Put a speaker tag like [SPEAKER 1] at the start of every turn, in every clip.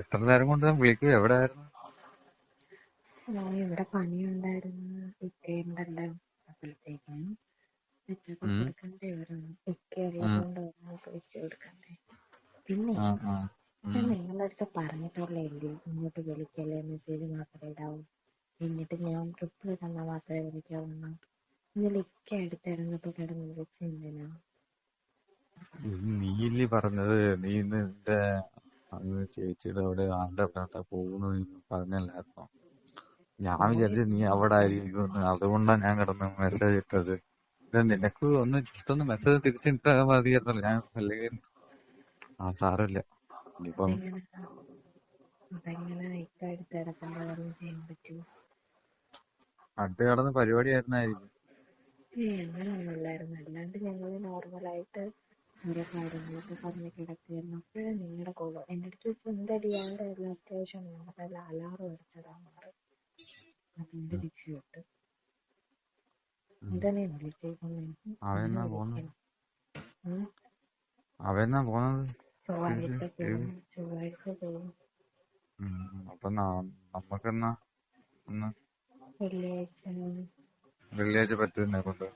[SPEAKER 1] എത്ര നേരം കൊണ്ട് വിളിക്കും
[SPEAKER 2] ഞാൻ ഇവിടെ പണിയുണ്ടായിരുന്നു. ഇക്കയുണ്ടല്ലോ അപ്പോഴത്തേക്കിനും വെച്ചൊക്കെ
[SPEAKER 1] ഉം.
[SPEAKER 2] കൊടുക്കണ്ടേ? ഓരോന്ന് ഇക്ക ഉള്ളതുകൊണ്ട് ഓരോന്നൊക്കെ വെച്ച് കൊടുക്കണ്ടേ? പിന്നെ
[SPEAKER 1] ആ ആ.
[SPEAKER 2] ഞാൻ
[SPEAKER 1] ഉം.
[SPEAKER 2] നിങ്ങളുടെ അടുത്ത് പറഞ്ഞിട്ടുള്ളേ ഇങ്ങോട്ട് വിളിക്കല്ലേ മെസ്സേജ് മാത്രമേ ഇടാവൂ. എന്നിട്ട് ഞാൻ റിപ്ലൈ തന്നാ മാത്രമേ വിളിക്കാവുള്ളൂ. ഇന്നലെ ഇക്ക അടുത്തിറങ്ങപ്പോ കിടന്ന്
[SPEAKER 1] വിളിച്ചെന്തിനാ? നീയല്ലേ പറഞ്ഞത്? നീ ഇന്ന് നിന്റെ അങ്ങ് ചേച്ചിയുടെ അവിടെ ആളുടെ അവിടെ പോകുന്നു നീ പറഞ്ഞല്ലായിരുന്നോ? ഞാൻ വിചാരിച്ചു നീ അവിടെ ആയിരിക്കുമെന്ന്. അതുകൊണ്ടാണ് ഞാൻ കിടന്ന് മെസ്സേജ് ഇട്ടത്. ഇത് നിനക്ക് ഒന്ന് ജസ്റ്റ് ഒന്ന് മെസ്സേജ് തിരിച്ചിട്ടാ മതിയായിരുന്നല്ലോ. ഞാൻ അല്ലെങ്കിൽ ആ സാരമില്ല. ഇനിയിപ്പം
[SPEAKER 2] അടുത്ത്
[SPEAKER 1] കിടന്ന് പരിപാടി ആയിരുന്നായിരിക്കും.
[SPEAKER 2] ഓരോ കാര്യങ്ങളൊക്കെ പറഞ്ഞ് കിടക്കുകയായിരുന്നു. അപ്പോഴാണ് നിങ്ങളുടെ കോൾ എന്റെ അടുത്ത് ചോദിച്ചു എന്താടി ഇയാളുടെ എല്ലാം അത്യാവശ്യം നോക്കല്ല അലാറം അടിച്ചതാന്ന് മാറി അതുകൊണ്ട് രക്ഷപ്പെട്ടു എന്താ നീ വിളിച്ചേക്കുന്നത്.
[SPEAKER 1] പോന്നത് പോന്നത്?
[SPEAKER 2] ചൊവ്വാഴ്ച പോകും ചൊവ്വാഴ്ച പോകും
[SPEAKER 1] ഉം. അപ്പൊ നമ്മക്കെന്നാ
[SPEAKER 2] വെള്ളിയാഴ്ച
[SPEAKER 1] വെള്ളിയാഴ്ച പറ്റുന്നെ കൊണ്ട്.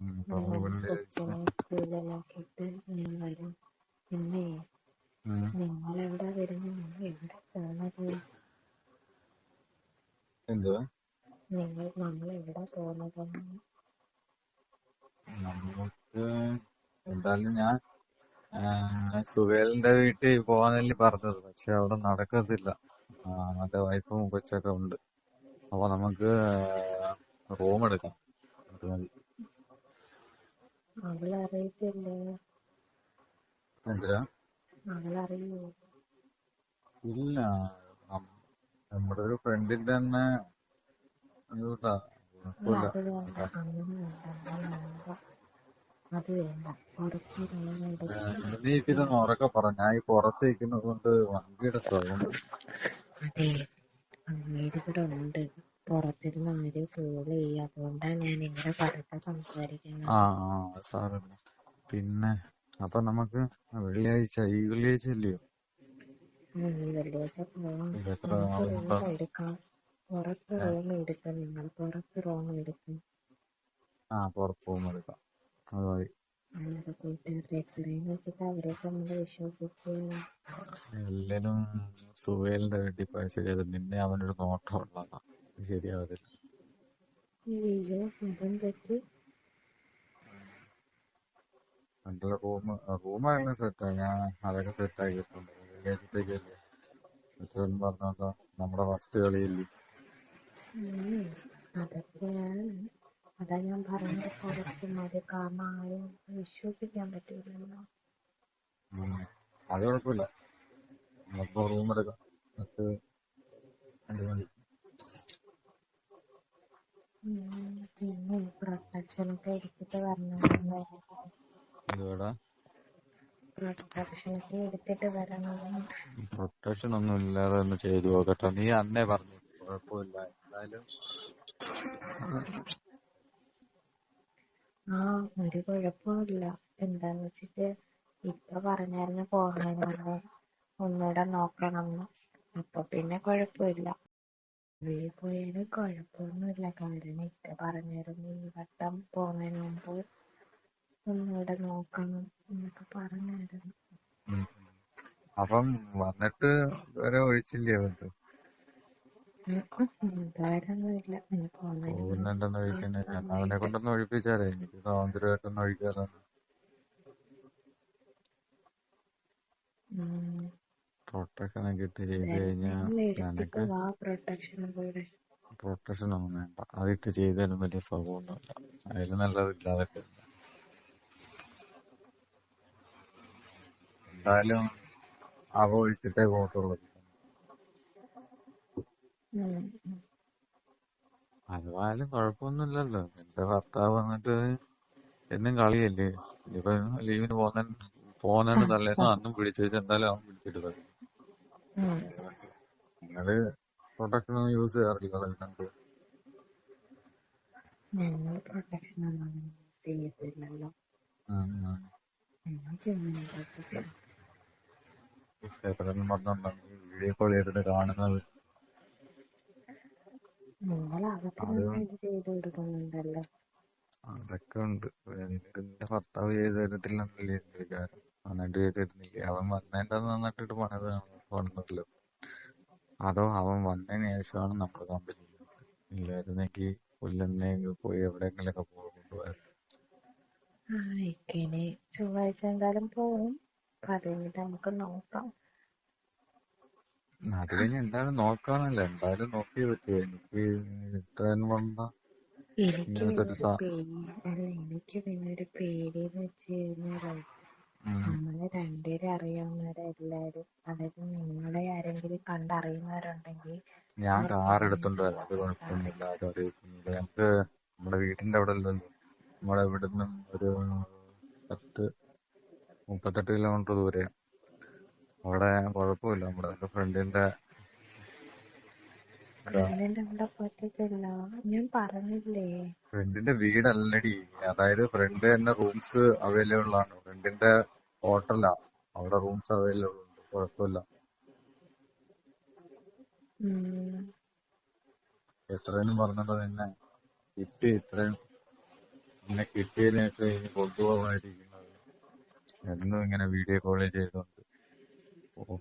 [SPEAKER 2] കൊച്ചിനെ സ്കൂളിലാക്കിയിട്ട് ഞാൻ വരും പിന്നെ
[SPEAKER 1] ഉം.
[SPEAKER 2] നിങ്ങൾ എവിടെ വരുന്നത് നിങ്ങൾ എവിടെ പോണത്
[SPEAKER 1] എന്തുവാ
[SPEAKER 2] നിങ്ങൾ നമ്മൾ എവിടെ
[SPEAKER 1] നമുക്ക് എന്തായാലും ഞാൻ സുവേലിന്റെ സുഹേലിന്റെ വീട്ടിൽ പോവാനല്ലേ പറഞ്ഞത് പക്ഷെ അവിടെ നടക്കത്തില്ല മറ്റേ വൈഫും കൊച്ചൊക്കെ ഉണ്ട് അപ്പൊ നമുക്ക് റൂം എടുക്കാം അത് മതി
[SPEAKER 2] അവൾ അറിയത്തില്ലേ
[SPEAKER 1] എന്തിനാ
[SPEAKER 2] അവൾ അറിയോ
[SPEAKER 1] ഇല്ല നം- നമ്മുടെ ഒരു ഫ്രണ്ടിന്റെ തന്നെ ഇതാ,
[SPEAKER 2] അല്ല
[SPEAKER 1] കുഴപ്പമില്ല
[SPEAKER 2] അത് വേണ്ട. അങ്ങനെ വേണ്ട. അങ്ങനെ വേണ്ട അത് വേണ്ട. പുറത്ത് റൂം എടുത്ത്
[SPEAKER 1] നീ ഇത്തിരി ഒന്ന് ഉറക്കെ പറ. ഞാൻ ഈ പുറത്ത് നിൽക്കുന്നത് കൊണ്ട് വണ്ടിയുടെ സൗണ്ട്.
[SPEAKER 2] അതെ. അങ്ങേര് ഇവിടെ ഉണ്ട്. പുറത്തിരുന്ന് ആരും കോൾ ചെയ്യും. അതുകൊണ്ടാണ് ഞാൻ ഇങ്ങനെ പതുക്കെ സംസാരിക്കുന്നത്.
[SPEAKER 1] സാരമില്ല പിന്നെ അപ്പൊ നമുക്ക് വെള്ളിയാഴ്ച ഈ വെള്ളിയാഴ്ച അല്ലയോ?
[SPEAKER 2] ഉം, ഈ വെള്ളിയാഴ്ച പോവാം
[SPEAKER 1] ഇത് എത്ര
[SPEAKER 2] നമുക്ക് റൂം
[SPEAKER 1] ആളുണ്ടാവും
[SPEAKER 2] എടുക്കാം. പുറത്ത് റൂം എടുക്കാം നിങ്ങൾ. പുറത്ത് റൂം എടുക്കും.
[SPEAKER 1] ആ പുറത്ത് റൂം എടുക്കാം. അത് മതി.
[SPEAKER 2] അല്ലാതെ കൂട്ടുകാരുടെ എത്രയെന്ന് വെച്ചിട്ട് അവരെയൊക്കെ നമ്മൾ വിശ്വസിച്ച്
[SPEAKER 1] എല്ലാരും സുഹേലിന്റെ വീട്ടിൽ പോയ ശരിയാ. നിന്നെ അവനൊരു നോട്ടം ഉള്ളതാ. ശരിയാവത്തില്ല
[SPEAKER 2] അയ്യോ
[SPEAKER 1] റൂം റൂമെല്ലാം സെറ്റാ ഞാൻ അതൊക്കെ സെറ്റ് ആക്കിയിട്ടുണ്ട് വെള്ളിയാഴ്ചത്തേക്കല്ലേ ഉച്ചവൻ പറഞ്ഞോണ്ടോ നമ്മുടെ ഫസ്റ്റ് കളിയില്ലേ?
[SPEAKER 2] അതൊക്കെയാണ്. അതാ ഞാൻ പറഞ്ഞത് മതി കാരണം ആരും വിശ്വസിക്കാൻ പറ്റൂലല്ലോ.
[SPEAKER 1] അത് കുഴപ്പമില്ല. റൂം എടുക്കാം. പത്ത്
[SPEAKER 2] രണ്ട് പിന്നെ പ്രൊട്ടക്ഷൻ പ്രൊട്ടക്ഷൻ
[SPEAKER 1] ഒന്നും ഇല്ലാതെ ഒന്ന് ചെയ്തു നോക്കട്ടെ നീ അന്നേ പറഞ്ഞു. കുഴപ്പമില്ല. എന്തായാലും.
[SPEAKER 2] ആ ഒരു കുഴപ്പമില്ല. എന്താന്ന് വെച്ചിട്ട് ഇപ്പൊ പറഞ്ഞായിരുന്നു പോകണമെന്ന്. ഒന്നൂടെ ഒന്നുകൂടെ നോക്കണമെന്ന് അപ്പൊ പിന്നെ കുഴപ്പമില്ല. വെളിയിൽ പോയാലും കുഴപ്പമൊന്നുമില്ല കാരണം ഇക്ക പറഞ്ഞായിരുന്നു ഈ വട്ടം പോകുന്നതിന് മുമ്പ് ഒന്നുകൂടെ നോക്കണം എന്നൊക്കെ പറഞ്ഞായിരുന്നു.
[SPEAKER 1] അപ്പം വന്നിട്ട് ഇതുവരെ ഒഴിച്ചില്ലേ പോകുന്നുണ്ടെന്ന് ഒഴിക്കണേ അവനെ കൊണ്ടൊന്ന് ഒഴിപ്പിച്ചാലേ. എനിക്ക് സ്വാതന്ത്ര്യമായിട്ടൊന്ന് ഒഴിക്കാലോ
[SPEAKER 2] ഉം.
[SPEAKER 1] പ്രൊട്ടക്ഷൻ ഒക്കെ ഇട്ട് ചെയ്ത് കഴിഞ്ഞാൽ നിനക്ക് പ്രൊട്ടക്ഷൻ ഒന്നും വേണ്ട. അതിട്ട് ചെയ്താലും വലിയ സുഖമൊന്നുമില്ല. അതിൽ നല്ലത് ഇല്ലാതൊക്കെ എന്തായാലും അവ ഒഴിച്ചിട്ടേ പോകത്തുള്ളൂ. അതുപോയാലും കുഴപ്പമൊന്നുമില്ലല്ലോ. എന്റെ ഭർത്താവ് വന്നിട്ട് എന്നും കളിയല്ലേ? ഇപ്പൊ ലീവിന് പോന്നെ പോകുന്നതിന് തലേന്ന് അന്നും പിടിച്ചു വെച്ച് എന്തായാലും അവൻ പിടിച്ചിട്ട്. നിങ്ങൾ പ്രൊട്ടക്ഷൻ ഒന്നും യൂസ് ചെയ്യാറില്ലല്ലോ നിങ്ങൾക്ക്
[SPEAKER 2] ഞങ്ങൾ പ്രൊട്ടക്ഷൻ ഒന്നും ചെയ്യത്തില്ലല്ലോ.
[SPEAKER 1] ഉം ഉം.
[SPEAKER 2] ഞങ്ങൾ
[SPEAKER 1] ചെയ്യുന്നില്ല വീഡിയോ കോൾ ചെയ്തിട്ട് കാണുന്നത്.
[SPEAKER 2] നിങ്ങൾ അവർക്ക്
[SPEAKER 1] അത്
[SPEAKER 2] നന്നായിട്ട് ചെയ്തു കൊടുക്കുന്നുണ്ടല്ലോ.
[SPEAKER 1] അതൊക്കെ ഉണ്ട്. നിന്റെ ഭർത്താവ് ചെയ്ത് തരത്തില്ലെന്നല്ലേ എന്റെ വിചാരം. നന്നായിട്ട് ചെയ്ത് തരുന്നില്ലേ? അവൻ വന്നതിന്റെ നന്നായിട്ട് പണിതാണ് പണിതല്ലോ അതോ അവൻ വന്നതിന് ശേഷമാണ് നമ്മൾ കമ്പനി ഇല്ലായിരുന്നെങ്കിൽ പുല്ലെന്നെങ്കിൽ പോയി എവിടെയെങ്കിലൊക്കെ പോയി കൊണ്ടുപോയത്
[SPEAKER 2] ആ ഇനി ചൊവ്വാഴ്ച എന്തായാലും പോകും അത് കഴിഞ്ഞിട്ട് നമുക്ക് നോക്കാം.
[SPEAKER 1] അത് കഴിഞ്ഞ് എന്തായാലും നോക്കാന്നല്ല എന്തായാലും നോക്കിയേ പറ്റൂ. എനിക്ക് ഇത്രയും വന്ന
[SPEAKER 2] എനിക്ക്
[SPEAKER 1] ഇങ്ങനത്തെ ഒരു
[SPEAKER 2] പിന്നെ
[SPEAKER 1] സാ
[SPEAKER 2] എനിക്ക് പിന്നെ ഒരു പേടിന്ന് വെച്ച് കഴിഞ്ഞാലേ. നമ്മൾ രണ്ടുപേരും അറിയാവുന്നവരെല്ലാരും അതായത് നിങ്ങളെ ആരെങ്കിലും കണ്ടറിയുന്നവരുണ്ടെങ്കിൽ
[SPEAKER 1] ഞാൻ കാർ എടുത്തോണ്ട് വരാം. അത് കുഴപ്പമൊന്നുമില്ല. അത് അറിയിക്കുന്നില്ല ഞങ്ങക്ക് നമ്മുടെ വീടിന്റെ അവിടെ അല്ലല്ലോ നമ്മുടെ ഇവിടുന്ന് ഒരു പത്ത് മുപ്പത്തെട്ട് കിലോമീറ്റർ ദൂരെ അവിടെ കുഴപ്പമില്ല. നമ്മുടെ ഫ്രണ്ടിന്റെ
[SPEAKER 2] ഫ്രണ്ടിന്റെ അവിടെ പറ്റത്തില്ല ഞാൻ പറഞ്ഞില്ലേ?
[SPEAKER 1] ഫ്രണ്ടിന്റെ വീടല്ലടി. അതായത് ഫ്രണ്ട് തന്നെ റൂംസ് അവൈലബിൾ ആണ്. ഫ്രണ്ടിന്റെ ഹോട്ടലാ അവിടെ റൂംസ് അവൈലബിൾ ഉണ്ട്. കുഴപ്പമില്ല.
[SPEAKER 2] എത്രയും
[SPEAKER 1] എത്രയെന്നും പറഞ്ഞിട്ട് നിന്നെ കിട്ടി ഇത്രയും. നിന്നെ കിട്ടിയതിനൊക്കെ ഇനി കൊണ്ടുപോകാതിരിക്കുന്നത്. എന്നും ഇങ്ങനെ വീഡിയോ കോൾ ചെയ്തോണ്ട് ഓ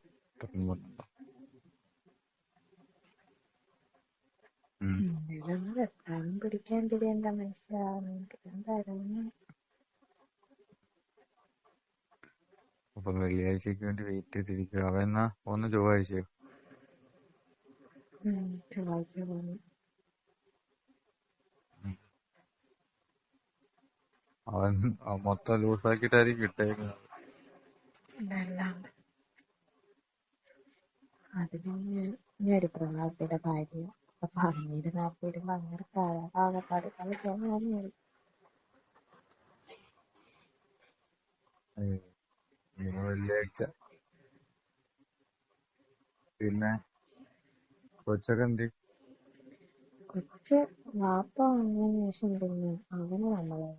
[SPEAKER 2] പിടിക്കാണ്ടിരിക്കേണ്ട മനുഷ്യരാണ് എന്തായാലും
[SPEAKER 1] അപ്പൊ വെള്ളിയാഴ്ചക്ക് വേണ്ടി വെയിറ്റ് ചെയ്തിരിക്കുക. അവൻ എന്നാ ഒന്ന് ചൊവ്വാഴ്ചയോ?
[SPEAKER 2] ചൊവ്വാഴ്ച പോകുന്നു.
[SPEAKER 1] അവൻ മൊത്തം ലൂസാക്കിട്ടായിരിക്കും ഇട്ടേക്കുന്നത്.
[SPEAKER 2] അതിന് അത് പിന്നെ ഞാനൊരു പ്രവാസിയുടെ ഭാര്യ. അപ്പൊ അങ്ങേര് നാട്ടിലും അങ്ങനെ ആകപ്പാട് കളിക്കാൻ വന്നത്
[SPEAKER 1] ഏയ്. ഇനി വെള്ളിയാഴ്ച പിന്നെ കൊച്ചൊക്കെ എന്ത്?
[SPEAKER 2] കൊച്ച് വാപ്പ വന്നതിന് ശേഷം പിന്നെ അവന് നമ്മളെ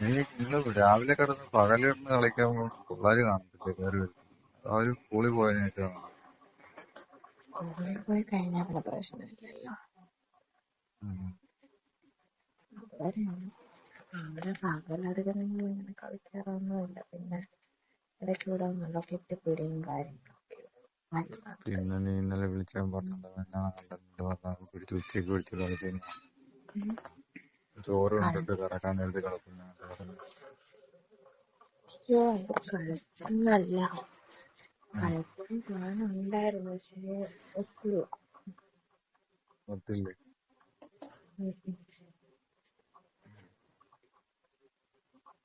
[SPEAKER 1] നീ ഇന്ന് രാവിലെ കിടന്ന് പകൽ കിടന്ന് കളിക്കാൻ പിള്ളേര് കാണത്തില്ലേ? കേറി വരുന്നത് അവർ സ്കൂളിൽ പോയതിനു ശേഷമാണ്
[SPEAKER 2] സ്കൂളിൽ പോയി പിന്നെ പ്രശ്നമില്ലല്ലോ അവിടെ പകലധികം കളിക്കാറൊന്നുമില്ല പിന്നെ നല്ല കെട്ടിപ്പിടിയും
[SPEAKER 1] പിന്നെ നീ ഇന്നലെ പറഞ്ഞ പിടിച്ച് ഉച്ചയ്ക്ക് പിടിച്ച് കളിച്ചു
[SPEAKER 2] ഉം.
[SPEAKER 1] ചോറ് കണ്ടിട്ട് കിടക്കാൻ നേരത്ത് കിടക്കുന്ന.
[SPEAKER 2] അയ്യോ അത് കളിച്ചൊന്നല്ല. കളിക്കാൻ ഉണ്ടായിരുന്നു പക്ഷേ
[SPEAKER 1] ഒത്തില്ല.
[SPEAKER 2] ഉം ഉം.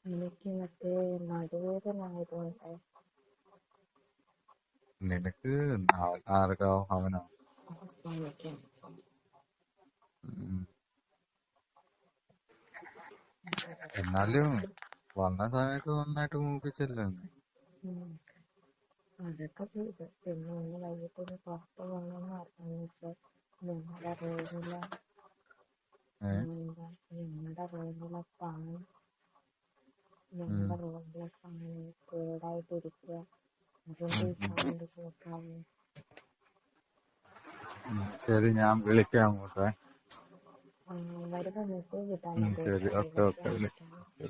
[SPEAKER 2] എനിക്ക് മറ്റേ നടുവേദന ആയതുകൊണ്ട്
[SPEAKER 1] നിനക്ക് ആർക്കാ അവനോ
[SPEAKER 2] എനിക്ക്.
[SPEAKER 1] എന്നാലും വന്ന സമയത്ത് നന്നായിട്ട് മൂപ്പിച്ചല്ലോ നീ?
[SPEAKER 2] അതൊക്കെ ചെയ്തു പിന്നെ ഒന്ന് വൈകിട്ട് ഒന്ന് പുറത്ത് പോകണമെന്ന് പറഞ്ഞു വെച്ചാൽ ഞങ്ങളുടെ റൂമിലെ ഞങ്ങളുടെ റൂമിലെ ഫാൻ
[SPEAKER 1] ഉം.
[SPEAKER 2] ഞങ്ങളുടെ റൂമിലെ ഫാൻ കേടായിട്ടിരിക്കുക അതുകൊണ്ട് ഈ. കേൾക്കാവോ
[SPEAKER 1] ശരി ഞാൻ വിളിക്കാം അങ്ങോട്ടേ
[SPEAKER 2] വരുമ്പോൾ മെസ്സേജ് ഇട്ടാൽ. മതി